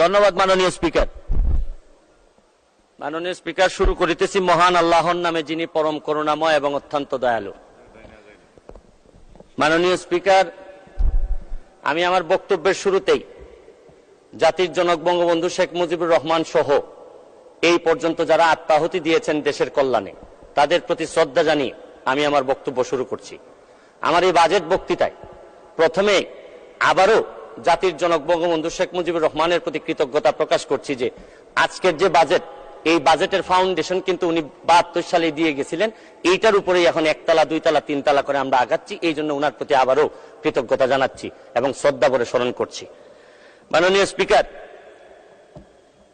ধন্যবাদ, মাননীয় স্পিকার। মাননীয় স্পিকার, শুরু করিতেছি। মহান আল্লাহর নামে যিনি পরম করুণাময় এবং অত্যন্ত দয়ালু। মাননীয় স্পিকার, আমি আমার বক্তব্যের শুরুতেই জাতির জনক বঙ্গবন্ধু শেখ মুজিবুর রহমান সহ এই পর্যন্ত যারা আত্মাহুতি দিয়েছেন দেশের কল্যাণে, তাদের প্রতি শ্রদ্ধা জানিয়ে আমি আমার বক্তব্য শুরু করছি। আমার এই বাজেট বক্তৃতায় প্রথমে আবারও জাতির জনক বঙ্গবন্ধু শেখ মুজিবুর রহমানের প্রতি কৃতজ্ঞতা প্রকাশ করছি যে আজকের যে বাজেট, এই বাজেটের ফাউন্ডেশন কিন্তু উনি বাহাত্তর সালে দিয়ে গেছিলেন। এইটার উপরেই এখন একতলা, দুইতলা, তিনতলা করে আমরা আগাচ্ছি। এই জন্য ওনার প্রতি আবারও কৃতজ্ঞতা জানাচ্ছি এবং শ্রদ্ধা করে স্মরণ করছি। মাননীয় স্পিকার,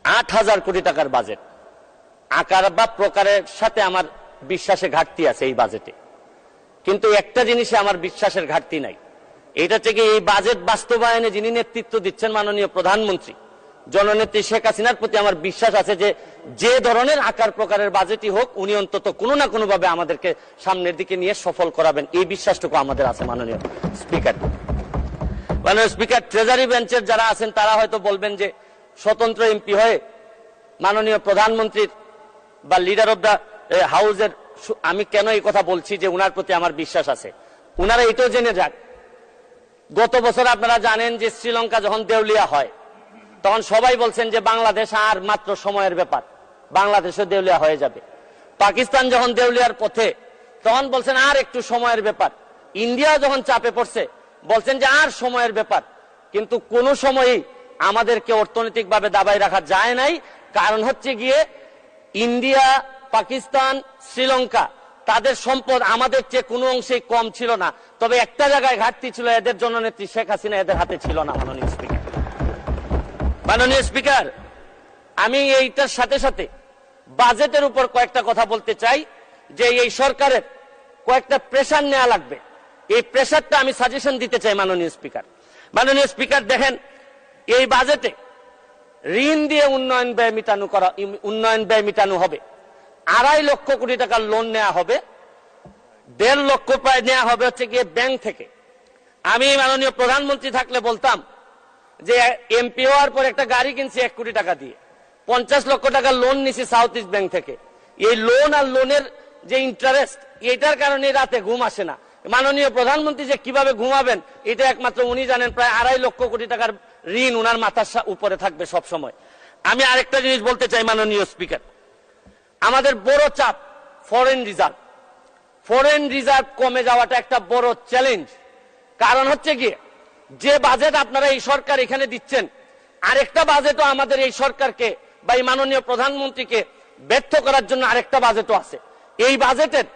আট হাজার কোটি টাকার বাজেট। আকার বা প্রকারের সাথে আমার বিশ্বাসে ঘাটতি আছে এই বাজেটে। কিন্তু একটা জিনিসে আমার বিশ্বাসের ঘাটতি নাই। এটা থেকে এই বাজেট বাস্তবায়নে যিনি নেতৃত্ব দিচ্ছেন মাননীয় প্রধানমন্ত্রী, জননেত্রী শেখ হাসিনার প্রতি আমার বিশ্বাস আছে যে যে ধরনের আকার প্রকারের বাজেটই হোক, উনি অন্তত কোনো না কোনো ভাবে আমাদেরকে সামনের দিকে নিয়ে সফল করাবেন। এই বিশ্বাসটুকু আমাদের আছে মাননীয় স্পিকার। মাননীয় স্পিকার ট্রেজারি বেঞ্চের যারা আছেন, তারা হয়তো বলবেন যে স্বতন্ত্র এমপি হয়ে মাননীয় প্রধানমন্ত্রীর বা লিডার অব দ্য হাউজের আমি কেন এই কথা বলছি যে উনার প্রতি আমার বিশ্বাস আছে? উনারা এটাও জেনে যাক। গত বছর আপনারা জানেন যে শ্রীলঙ্কা যখন দেউলিয়া হয়, তখন সবাই বলছেন যে বাংলাদেশ আর মাত্র সময়ের ব্যাপার। বাংলাদেশও দেউলিয়া হয়ে যাবে। পাকিস্তান যখন দেউলিয়ার পথে, তখন বলছেন আর একটু সময়ের ব্যাপার। ইন্ডিয়া যখন চাপে পড়ছে, বলছেন যে আর সময়ের ব্যাপার। কিন্তু কোন সময়ই আমাদেরকে অর্থনৈতিকভাবে দাবাই রাখা যায় নাই। কারণ হচ্ছে গিয়ে ইন্ডিয়া, পাকিস্তান, শ্রীলঙ্কা তাদের সম্পদ আমাদের চেয়ে কোনো অংশেই কম ছিল না। তবে একটা জায়গায় ঘাটতি ছিল, এদের জননেত্রী শেখ হাসিনা এদের হাতে ছিল না, মাননীয় স্পিকার। মাননীয় স্পিকার, আমি এইটার সাথে সাথে বাজেটের উপর কয়েকটা কথা বলতে চাই, যে এই সরকারের কয়েকটা প্রেশার নেওয়া লাগবে। এই প্রেশারটা আমি সাজেশন দিতে চাই, মাননীয় স্পিকার। মাননীয় স্পিকার, দেখেন, এই বাজেটে ঋণ দিয়ে উন্নয়ন ব্যয় মিটানো করা উন্নয়ন ব্যয় মিটানো হবে। আড়াই লক্ষ কোটি টাকার লোন নেওয়া হবে। দেড় লক্ষ প্রায় নেওয়া হবে হচ্ছে গিয়ে ব্যাংক থেকে। আমি মাননীয় প্রধানমন্ত্রী থাকলে বলতাম যে এমপি হওয়ার পর একটা গাড়ি কিনছি এক কোটি টাকা দিয়ে। পঞ্চাশ লক্ষ টাকা লোন নিছি সাউথ ইস্ট ব্যাংক থেকে। এই লোন আর লোনের যে ইন্টারেস্ট এটার কারণে রাতে ঘুম আসে না। মাননীয় প্রধানমন্ত্রী যে কীভাবে ঘুমাবেন, এটা একমাত্র উনি জানেন, প্রায় আড়াই লক্ষ কোটি টাকার ঋণ উনার মাথার উপরে থাকবে সব সময় আমি আরেকটা জিনিস বলতে চাই মাননীয় স্পিকার আমাদের বড় চাপ ফরেন রিজার্ভ ফরেন রিজার্ভ কমে যাওয়াটা একটা বড় চ্যালেঞ্জ কারণ হচ্ছে কি, যে বাজেট আপনারা এই সরকার এখানে দিচ্ছেন, আরেকটা বাজেটও আমাদের এই সরকারকে বা এই মাননীয় প্রধানমন্ত্রীকে ব্যর্থ করার জন্য আরেকটা বাজেটও আছে। এই বাজেটের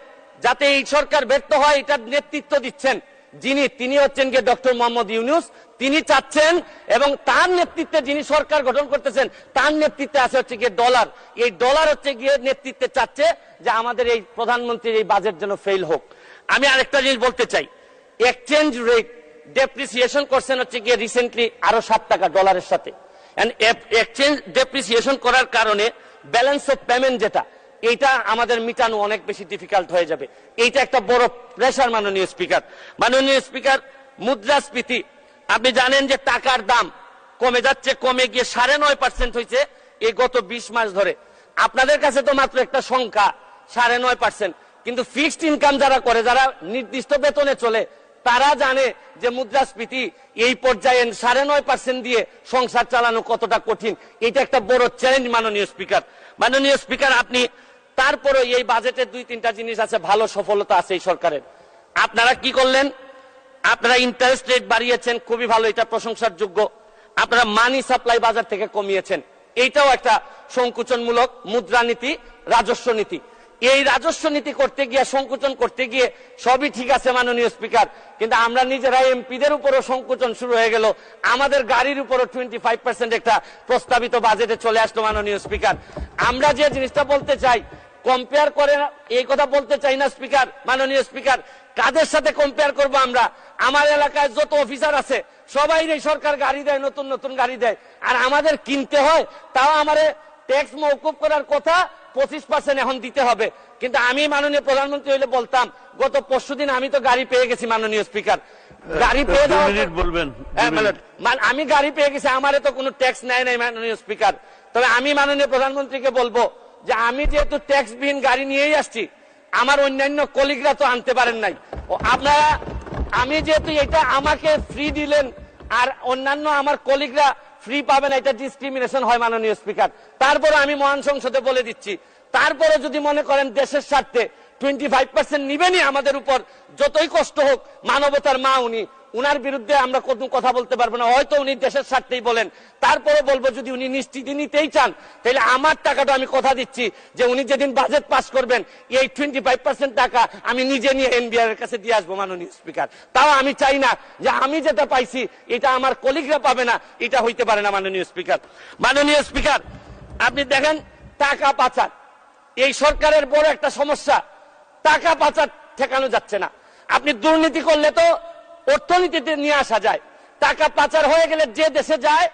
যাতে এই সরকার ব্যর্থ হয়, এটার নেতৃত্ব দিচ্ছেন যিনি, তিনি হচ্ছেন গিয়ে ডক্টর মোহাম্মদ ইউনুস, তিনি চাচ্ছেন এবং তার নেতৃত্বে যিনি সরকার গঠন করতেছেন, তার নেতৃত্বে আছে হচ্ছে গিয়ে ডলার। এই ডলার হচ্ছে গিয়ে নেতৃত্বে চাচ্ছে যে আমাদের এই প্রধানমন্ত্রীর এই বাজেট যেন ফেল হোক। আমি আরেকটা জিনিস বলতে চাই। এক্সচেঞ্জ রেট ডেপ্রিসিয়েশন করছেন হচ্ছে গিয়ে রিসেন্টলি আরও সাত টাকা ডলারের সাথে। এক্সচেঞ্জ ডেপ্রিসিয়েশন করার কারণে ব্যালেন্স অফ পেমেন্ট যেটা এইটা আমাদের মিটানো অনেক বেশি ডিফিকাল্ট হয়ে যাবে। এইটা একটা বড় প্রেশার মাননীয় স্পিকার মাননীয় স্পিকার মুদ্রাস্ফীতি। আপনি জানেন যে টাকার দাম কমে যাচ্ছে, কমে গিয়ে সাড়ে নয় পার্সেন্ট হয়েছে এই গত বিশ মাস ধরে। আপনাদের কাছে তো মাত্র একটা সংখ্যা, সাড়ে নয় পার্সেন্ট কিন্তু ফিক্সড ইনকাম যারা করে, যারা নির্দিষ্ট বেতনে চলে, তারা জানে যে মুদ্রাস্ফীতি এই পর্যায়ে সাড়ে নয় পার্সেন্ট দিয়ে সংসার চালানো কতটা কঠিন। এটা একটা বড় চ্যালেঞ্জ মাননীয় স্পিকার মাননীয় স্পিকার আপনি তারপরে এই বাজেটে দুই তিনটা জিনিস আছে, ভালো সফলতা আছে এই সরকারের। আপনারা কি করলেন? আপনারা ইন্টারেস্ট রেট বাড়িয়েছেন, খুবই ভালো, এটা প্রশংসার যোগ্য আপনারা মানি সাপ্লাই বাজার থেকে কমিয়েছেন। এইটাও একটা সংকুচনমূলক মুদ্রানীতি রাজস্ব নীতি। এই রাজস্ব নীতি করতে গিয়ে, সংকুচন করতে গিয়ে সবই ঠিক আছে মাননীয় স্পিকার কিন্তু আমরা নিজেরা এমপিদের উপরও সংকুচন শুরু হয়ে গেল। আমাদের গাড়ির উপরও টোয়েন্টি ফাইভ পার্সেন্ট একটা প্রস্তাবিত বাজেটে চলে আসলো মাননীয় স্পিকার আমরা যে জিনিসটা বলতে চাই কম্পেয়ার করে না- এই কথা বলতে চাই না স্পিকার মাননীয় স্পিকার কাদের সাথে কম্পেয়ার করব আমরা? আমার এলাকায় যত অফিসার আছে সবাই এই সরকার গাড়ি দেয় নতুন নতুন গাড়ি দেয়। আর আমাদের কিনতে হয় তাও আমারে ট্যাক্স মৌকুব করার কথা পঁচিশ পার্সেন্ট এখন দিতে হবে। কিন্তু আমি মাননীয় প্রধানমন্ত্রী হইলে বলতাম গত পরশুদিন আমি তো গাড়ি পেয়ে গেছি মাননীয় স্পিকার গাড়ি পেয়ে বলবেন হ্যাঁ, আমি গাড়ি পেয়ে গেছি আমারে তো কোনো ট্যাক্স নেয় নাই মাননীয় স্পিকার তবে আমি মাননীয় প্রধানমন্ত্রীকে বলব যে আমি যেহেতু ট্যাক্স বিহীন গাড়ি নিয়েই আসছি, আমার অন্যান্য কলিগরা তো আনতে পারেন নাই। আপনারা, আমি যেহেতু এটা আমাকে ফ্রি দিলেন, আর অন্যান্য আমার কলিগরা ফ্রি পাবেন, এটা ডিসক্রিমিনেশন হয় মাননীয় স্পিকার তারপরে আমি মহান সংসদে বলে দিচ্ছি তারপরে যদি মনে করেন দেশের স্বার্থে টোয়েন্টি ফাইভ পার্সেন্ট নিবেনই আমাদের উপর, যতই কষ্ট হোক, মানবতার মা উনি। উনার বিরুদ্ধে আমরা কোনো কথা বলতে পারব না, হয়তো উনি দেশের স্বার্থেই বলেন। তারপরে বলব, যদি উনি নিশ্চিতি নিতেই চান, তাহলে আমার টাকাটা আমি কথা দিচ্ছি যে উনি যেদিন বাজেট পাস করবেন, এই টোয়েন্টি ফাইভ পার্সেন্ট টাকা আমি নিজে নিয়ে এনবিআর এর কাছে দিয়ে আসব, মাননীয় স্পিকার তাও আমি চাই না যে আমি যেটা পাইছি, এটা আমার কলিগরা পাবে না, এটা হইতে পারে না, মাননীয় স্পিকার মাননীয় স্পিকার আপনি দেখেন, টাকা পাচার। এই সরকারের বড় একটা সমস্যা, টাকা পাচার ঠেকানো যাচ্ছে না। আপনি দুর্নীতি করলে তো অর্থনীতিতে নিয়ে আসা যায়। টাকা পাচার হয়ে গেলে যে দেশে যায়,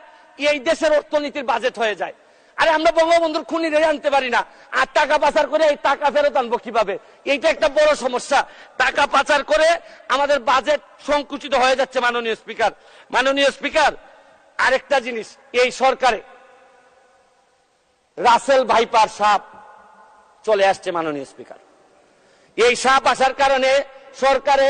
এই দেশের অর্থনীতির বাজেট হয়ে যায়। আরে আমরা বঙ্গবন্ধুর খুনি রে আনতে পারি না। আর টাকা পাচার করে এই টাকা ফেরত আনব কীভাবে? এইটা একটা বড় সমস্যা। টাকা পাচার করে আমাদের বাজেট সংকুচিত হয়ে যাচ্ছে মাননীয় স্পিকার। মাননীয় স্পিকার, আরেকটা জিনিস, এই সরকারে রাসেল ভাইপার সাপ চলে আসছে মাননীয় স্পিকার। এই সাপ আসার কারণে সরকারে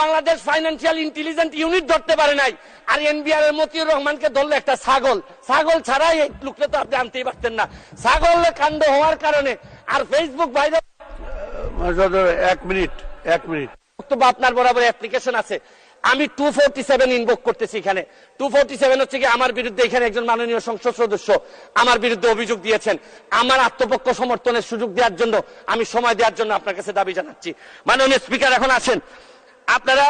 বাংলাদেশ ফাইন্যান্সিয়াল ইন্টেলিজেন্ট ইউনিট ধরতে পারে নাই। আর এনবিআর এর মতিউর রহমানকে ধরলে একটা ছাগল। ছাগল ছাড়াই এই লোকটা তো আপনি আনতেই পারতেন না। ছাগল কাণ্ড হওয়ার কারণে আর ফেসবুক ভাইরাল এক মিনিট এক মিনিট। বক্তব্য আপনার বরাবর অ্যাপ্লিকেশন আছে। আমি টু ফোরটি সেভেন ইনভোক করতেছি এখানে। টু ফোরটি সেভেন হচ্ছে কি আমার বিরুদ্ধে এখানে একজন মাননীয় সংসদ সদস্য আমার বিরুদ্ধে অভিযোগ দিয়েছেন। আমার আত্মপক্ষ সমর্থনের সুযোগ দেওয়ার জন্য আমি সময় দেওয়ার জন্য আপনার কাছে দাবি জানাচ্ছি। মাননীয় স্পিকার এখন আছেন আপনারা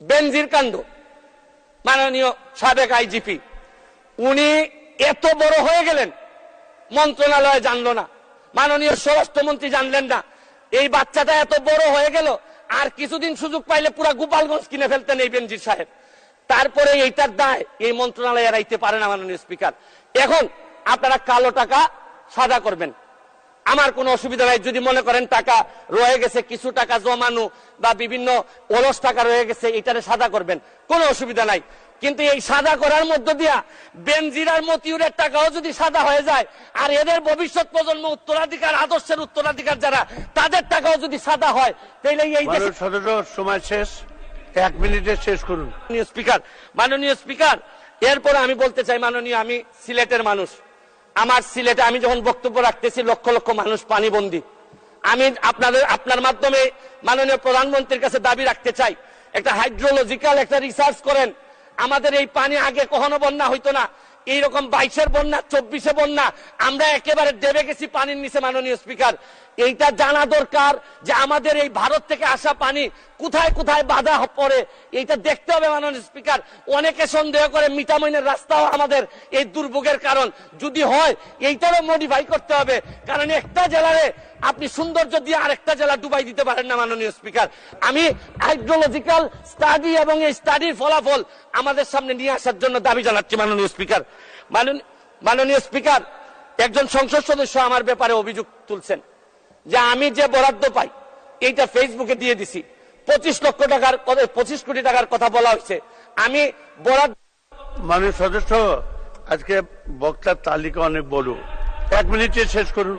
বেনজির কাণ্ড, মাননীয় সাবেক আইজিপি, উনি এত বড় হয়ে গেলেন, মন্ত্রণালয় জানলো না, মাননীয় স্বরাষ্ট্রমন্ত্রী জানলেন না, এই বাচ্চাটা এত বড় হয়ে গেল, আর কিছুদিন সুযোগ পাইলে পুরা গোপালগঞ্জ কিনে ফেলতেন এই বেনজির সাহেব। তারপরে এইটার দায় এই মন্ত্রণালয় এড়াইতে পারে না, মাননীয় স্পিকার। এখন আপনারা কালো টাকা সাদা করবেন। আমার কোনো অসুবিধা নাই। যদি মনে করেন টাকা রয়ে গেছে কিছু টাকা জমানো বা বিভিন্ন অলস টাকা রয়ে গেছে এটারে সাদা করবেন। কোনো অসুবিধা নাই। কিন্তু এই সাদা করার মধ্য দিয়া বেনজিরার মতিউরের টাকাও যদি সাদা হয়ে যায় আর এদের ভবিষ্যৎ প্রজন্ম উত্তরাধিকার আদর্শের উত্তরাধিকার যারা তাদের টাকাও যদি সাদা হয় তাহলে এই সময় শেষ। এক মিনিটে শেষ করুন। স্পিকার মাননীয় স্পিকার এরপর আমি বলতে চাই মাননীয় আমি সিলেটের মানুষ। আমার সিলেটে আমি যখন বক্তব্য রাখতেছি, লক্ষ লক্ষ মানুষ পানিবন্দী। আমি আপনাদের, আপনার মাধ্যমে মাননীয় প্রধানমন্ত্রীর কাছে দাবি রাখতে চাই। একটা হাইড্রোলজিক্যাল একটা রিসার্চ করেন। আমাদের এই পানি আগে কখনো বন্যা হইতো না। এইরকম বাইশের বন্যা, চব্বিশে বন্যা, আমরা একেবারে দেবে গেছি পানির নিচে, মাননীয় স্পিকার। এইটা জানা দরকার যে আমাদের এই ভারত থেকে আসা পানি কোথায় কোথায় বাধা পড়ে, এইটা দেখতে হবে, মাননীয় স্পিকার। অনেকে সন্দেহ করে মিটামইনের রাস্তাও আমাদের এই দুর্ভোগের কারণ। যদি হয়, এইটারও মডিফাই করতে হবে। কারণ একটা জেলারে আপনি সৌন্দর্য দিয়ে আরেকটা জেলা ডুবাই দিতে পারেন না, মাননীয় স্পিকার। আমি হাইড্রোলজিক্যাল স্টাডি এবং এই স্টাডির ফলাফল আমাদের সামনে নিয়ে আসার জন্য দাবি জানাচ্ছি, মাননীয় স্পিকার। মাননীয় স্পিকার, একজন সংসদ সদস্য আমার ব্যাপারে অভিযোগ তুলছেন যে আমি যে বরাদ্দ পাই, এইটা ফেসবুকে দিয়ে দিছি। পঁচিশ লক্ষ টাকার পঁচিশ কোটি টাকার কথা বলা হয়েছে। আমি বরাদ্দ মাননীয় সদস্য, আজকে বক্তার তালিকা অনেক বড়। এক মিনিটে শেষ করুন।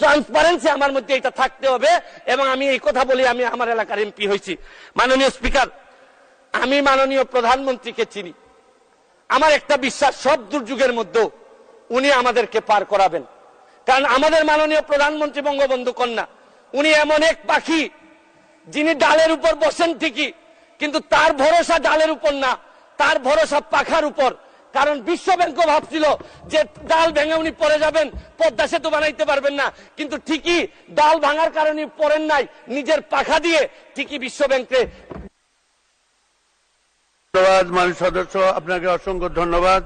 ট্রান্সপারেন্সি আমার মধ্যে এটা থাকতে হবে এবং আমি এই কথা বলি আমি আমার এলাকার এমপি হয়েছি। মাননীয় স্পিকার, আমি মাননীয় প্রধানমন্ত্রীকে চিনি। আমার একটা বিশ্বাস, সব দুর্যোগের মধ্যেও উনি আমাদেরকে পার করাবেন। কারণ আমাদের মাননীয় প্রধানমন্ত্রী বঙ্গবন্ধু কন্যা, উনি এমন এক পাখি, যিনি ডালের উপর বসেন ঠিকই, কিন্তু তার ভরসা ডালের উপর না, তার ভরসা পাখার উপর। কারণ বিশ্ব ব্যাংকও ভাবছিল যে ডাল ভেঙে উনি পরে যাবেন, পদ্মা সেতু বানাইতে পারবেন না। কিন্তু ঠিকই ডাল ভাঙার কারণে পড়েন নাই, নিজের পাখা দিয়ে ঠিকই বিশ্ব ব্যাংকে ধন্যবাদ মানুষ সদস্য, আপনাকে অসংখ্য ধন্যবাদ।